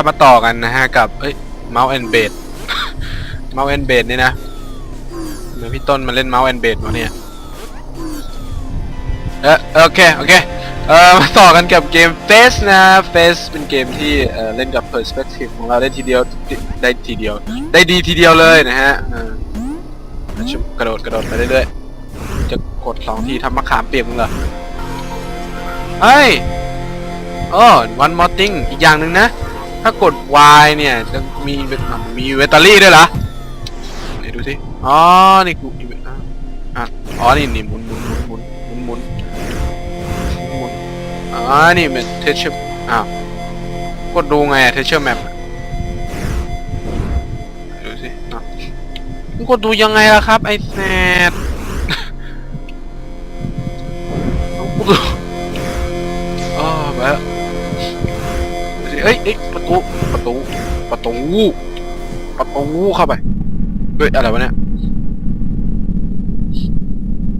ลับมาต่อกันนะฮะกับเอ้ยเมาส์แอนเบดเมาส์แอนเบดนี่นะเหมือนพี่ต้นมาเล่นเมาส์แอนเบดมาเนี่ยเออโอเคโอเคเออมาต่อกันกับเกม Face นะ Face เป็นเกมที่เออเล่นกับ Perspective ของเราได้ทีเดียวได้ทีเดียว ได้ดีทีเดียวเลยนะฮะเออกระโดดกระโดดไปเรื่อยๆจะกดสองทีทำมะขามเปียกมึงเหรอเฮ้ยอ๋อ one more thing อีกอย่างหนึ่งนะ ถ้ากด Y เนี่ยจะมีมีแบตเตอรี่ด้วยเหรอไหนดูสิอ๋อ นี่กูอะอะอ๋อ นี่นี่หมุนหมุนหมุนหมุนหมุนหมุนอ๋อ นี่เป็นเทเชอร์อ้าวกดดูไงเทเชอร์แมปดูสิอะกดดูยังไงล่ะครับ ไอ้แซด เอ้ยเอ้ยประตูประตูประตูประตูเข้าไปเฮ้ยอะไรวะเนี่ย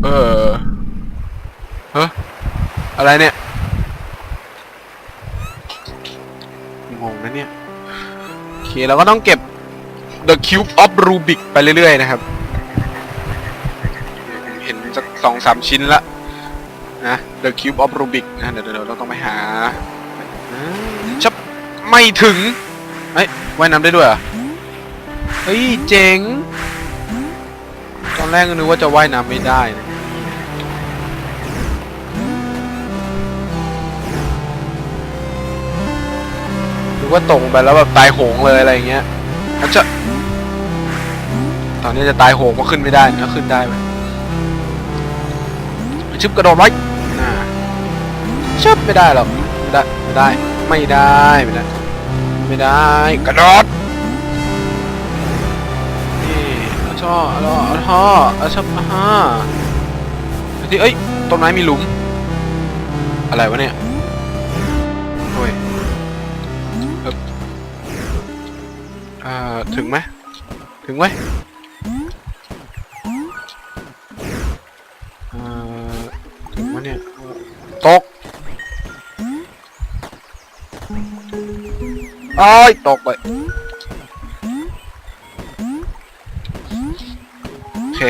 เออเฮ้อะไรเนี่ยงงนะเนี่ยโอเคเราก็ต้องเก็บ The Cube of Rubik ไปเรื่อยๆนะครับ เห็นสักสองสามชิ้นละนะ The Cube of Rubik นะเดี๋ยวเดี๋ยวเราต้องไปหา ไม่ถึงเฮ้ยว่ายน้ำได้ด้วยเหรอเฮ้ยเจ๋ง ตอนแรกก็นึกว่าจะว่ายน้ำไม่ได้นะนึกว่าตกไปแล้วแบบตายโหงเลยอะไรอย่างเงี้ยอาจจะตอนนี้จะตายโหงก็ขึ้นไม่ได้นะขึ้นได้ไหมชึบกระโดดไว้ชึบไม่ได้หรอกไม่ได้ ไม่ได้ ไม่ได้ไม่ได้ ไม่ได้ กระโดดนี่เอาช่อเอาเอาท่อเอาช่ออ่าฮะที่เอ้ยต้นไม้มีหลุม อะไรวะเนี่ยโอ้ยเอิบอ่าถึงไหมถึงไหม โอ้ยตกไปโอเค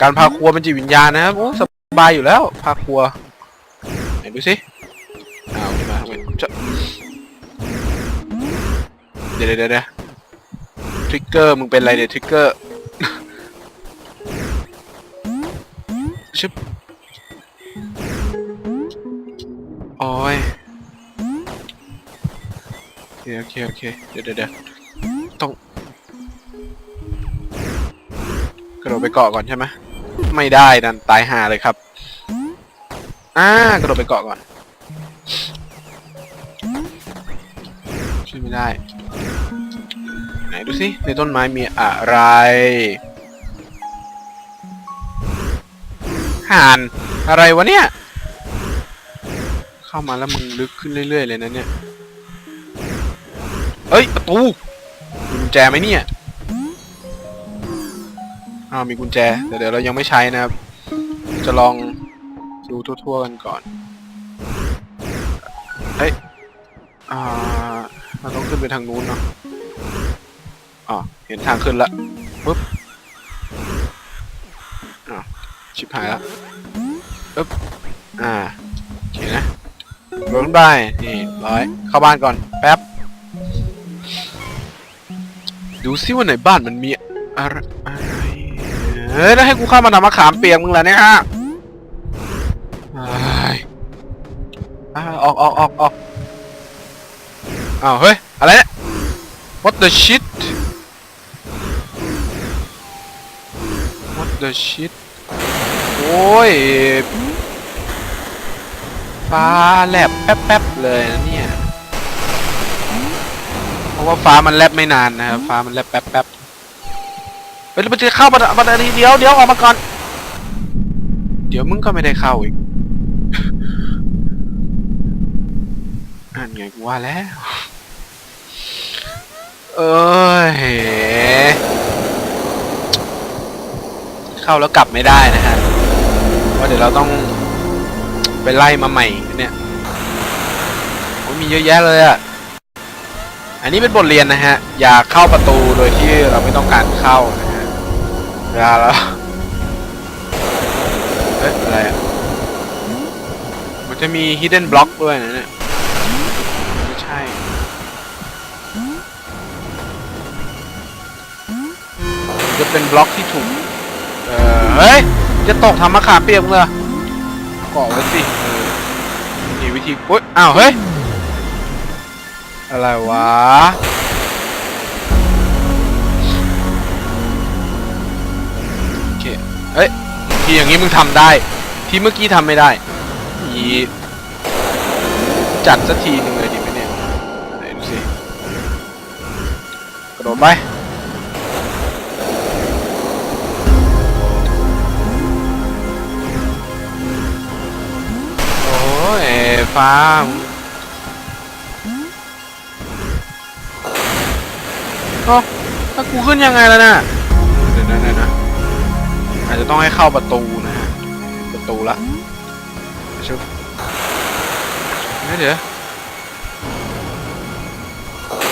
การพาครัวเป็นจิตวิญญาณนะครับโอ้สบายอยู่แล้ว พาครัวไหนดูสิอ้าวมาทำไมจะเดี๋ยวเดี๋ยวเดี๋ยวทริกเกอร์มึงเป็นอะไรเดี๋ยวทริกเกอร์ชึบโอ้ย โอเค โอเคโอเคเดี๋ยวเดี๋ยวเดี๋ยวต้อง กระโดดไปเกาะก่อนใช่ไหมไม่ได้ดันตายห่าเลยครับ อ่ากระโดดไปเกาะก่อนช่วยไม่ได้ ไหนดูสิในต้นไม้มีอะไรห่านอะไรวะเนี่ย เข้ามาแล้วมึงลึกขึ้นเรื่อยๆเลยนะเนี่ย เอ้ยประตูมีกุญแจไหมเนี่ยอ้าวมีกุญแจแต่เดี๋ยวเรายังไม่ใช้นะครับ จะลองดูทั่วๆกันก่อนเฮ้ยอ่าเราต้องขึ้นไปทางนู้นเนาะอ๋อเห็นทางขึ้นละปุ๊บอ๋อชิบหายละปุ๊บอ่าโอเคนะลงได้นี่ร้อยเข้าบ้านก่อน ดูซิว่าไหนบ้านมันมีอะไรอะไรเฮ้ยแล้วให้กูเข้ามาทำมะขามเปียกมึงเหรอเนี่ยฮะเอ้ยอ่าออกออกออกออกอ้าวเฮ้ย อะไรเนี่ย what the shit what the shit โอ้ยฟ้าแลบแป๊บๆเลยนะเนี่ย เพราะว่าฟ้ามันแลบไม่นานนะครับฟ้ามันแลบแป๊บๆเฮ้ยแล้วมันจะเข้ามามาทีเดียวเดี๋ยวออกมาก่อน เดี๋ยวมึงก็ไม่ได้เข้าอีกอันไงกูว่าแล้ว เอ้ยเข้าแล้วกลับไม่ได้นะฮะว่าะเดี๋ยวเราต้องไปไล่มาใหม่เนี่ยโอ้ยมีเยอะแยะเลยอะไอันนี้เป็นบทเรียนนะฮะ อย่าเข้าประตูโดยที่เราไม่ต้องการเข้านะฮะเวลาแล้วเอ๊ะอะไรอะมันจะมี hidden block ด้วยนะเนี่ยไม่ใช่จะเป็นบล็อกที่ถูกเออเฮ้ย จะตกทำมะขามเปียกมึงเหรอกาะไว้สิมีวิธีอุ้ยอ้าว เฮ้ย อะไรวะ โอเค เอ้ยทีอย่างนี้มึงทำได้ ทีเมื่อกี้ทำไม่ได้อีจัดสักทีหนึ่งเลยดีไหมเนี่ยไหนดูสิ กระโดดไปโอ้ยฟ้า เอ้าถ้ากูขึ้นยังไงแล้วน่ะเดี๋ยวนะเดี๋ยวนะอาจจะต้องให้เข้าประตูนะฮะประตูละชุบเฮ้ยเดี๋ยว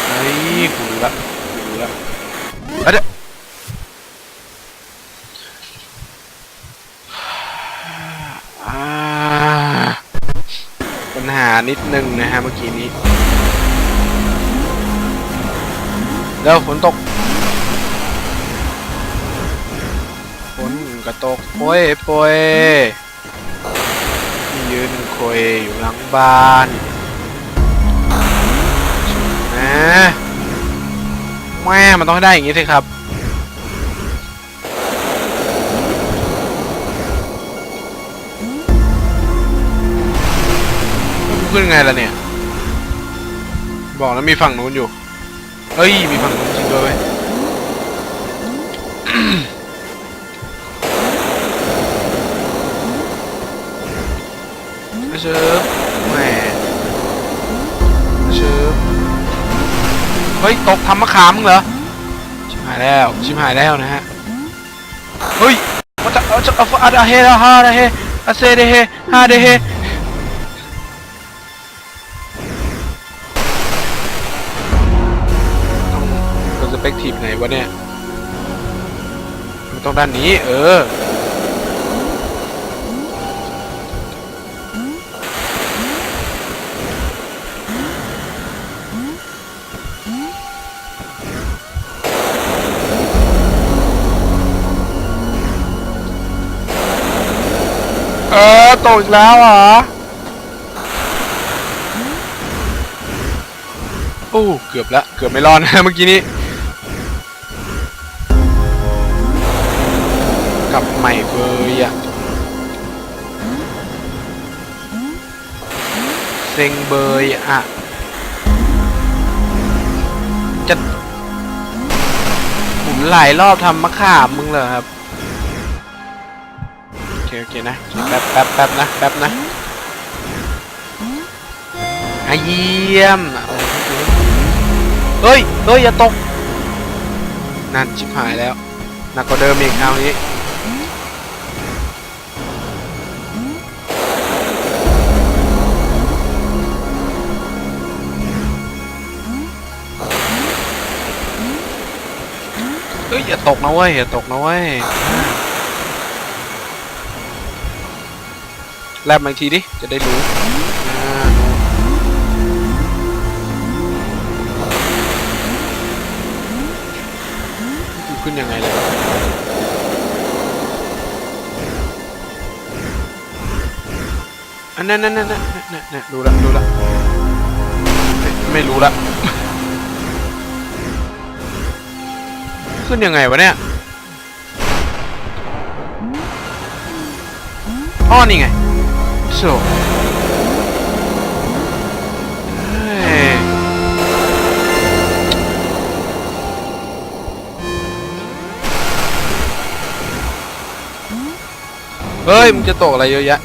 เฮ้ยกูรู้ละกูรู้ละเอ้ยเดี๋ยวอ่าปัญหานิดนึงนะฮะเมื่อกี้นี้ เดี๋ยวฝนตกฝนกระตกโปยโปยยืนคอยอยู่หลังบ้านนะแม่มันต้องได้อย่างนี้สิครับขึ้นไงล่ะเนี่ย บอกแล้วมีฝั่งนู้นอยู่ เฮ้ย มีฝั่งจริงด้วยเว้ยไม่เชิบแหม่เชิบเฮ้ย ตกทำมะขามเหรอ ชิบหายแล้ว ชิบหายแล้วนะฮะ เฮ้ยมันจะเอาจะเอาอะดาเฮดาฮาดาเฮอาเซเดเฮฮาเดเฮ ป็นสเปกทีฟไหนวะเนี่ย มันต้องด้านนี้ เออ เออตกอีกแล้วเหรอโอ้เกือบละ เกือบไม่รอดนะเมื่อกี้นี้ กับใหม่เบยอะเซ็งเบยอะจะหมุนหลายรอบทำมะขามมึงเหรอครับโอเคโอเคนะแป๊บแป๊บแป๊บนะแป๊บนะอะเยี่ยมเฮ้ยเฮ้ยอย่าตกนั่นชิบหายแล้วหนักกว่าเดิมอีกคราวนี้ อย่าตกนะเว้ยอย่าตกนะเว้ยแลบมาอีกทีดิ จะได้รู้ขึ้นยังไงเลยอันนั้นนั่นนั่นนั่นนั่นนั่นรู้ละรู้ละไม่รู้ละ ขึ้นยังไงวะเนี่ยอ้อนี่ไงโซ่เฮ้ยเฮ้ย มึงจะตกอะไรเยอะแยะ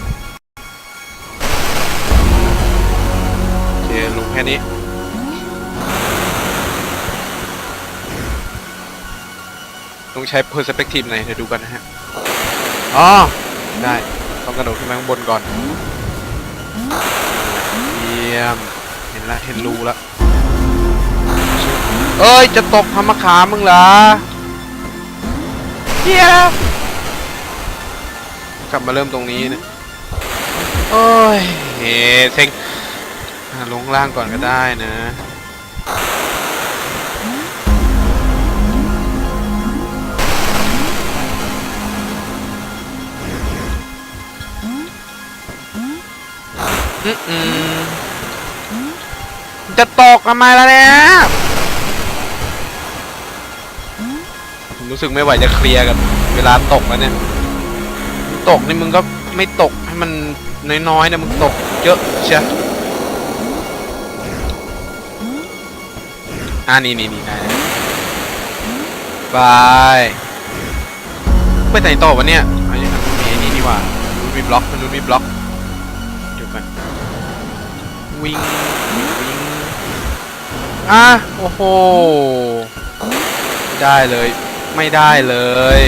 ใช้ perspective ไหนเดี๋ยวดูกันนะฮะ อ๋อ ได้ ต้องกระโดดขึ้นไปข้างบนก่อน เยี่ยม เห็นละ เห็นรูละชึเอ้ย จะตกทำมะขามมึงเหรอเฮียกลับมาเริ่มตรงนี้นะโอ้ยเฮ้เซ็งอะลงล่างก่อนก็ได้นะ อืมอืมจะตกทำไมล่ะเนี่ยผมรู้สึกไม่ไหวจะเคลียร์กับ เวลาตกแล้วเนี่ย ตกนี่มึงก็ไม่ตกให้มันน้อยๆนะมึงตกเยอะเชียอ่านี่นี่นี่ได้บายไปไหนต่อวะเนี่ยไอ้นี่นมีไอ้นี่นี่ว่ามันมีบล็อกมันมีบล็อก วิ่งวิ่งอะโอ้โห ได้เลย ไม่ได้เลย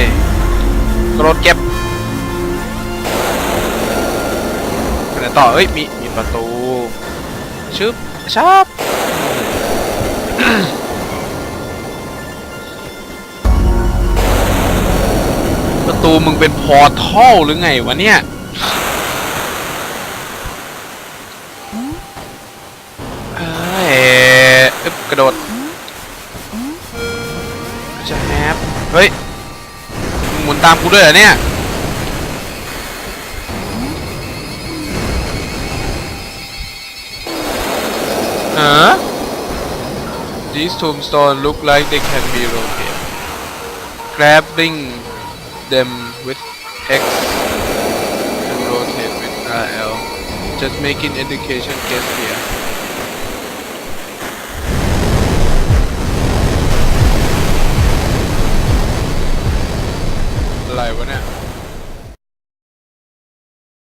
กรดเก็บไปไหนต่อเอ้ย มี มีประตู ชึบชับประตูมึงเป็นพอร์ทัลหรือไงวะเนี่ย เอ้ย อึ๊บกระโดดจะแฮปเฮ้ยมึงหมุนตามกูด้วยเหรอเนี่ยฮะ These tombstones look like they can be rotated. Grabbing them with X and rotate with RL. Just making education get here. อะไร วะเนี่ย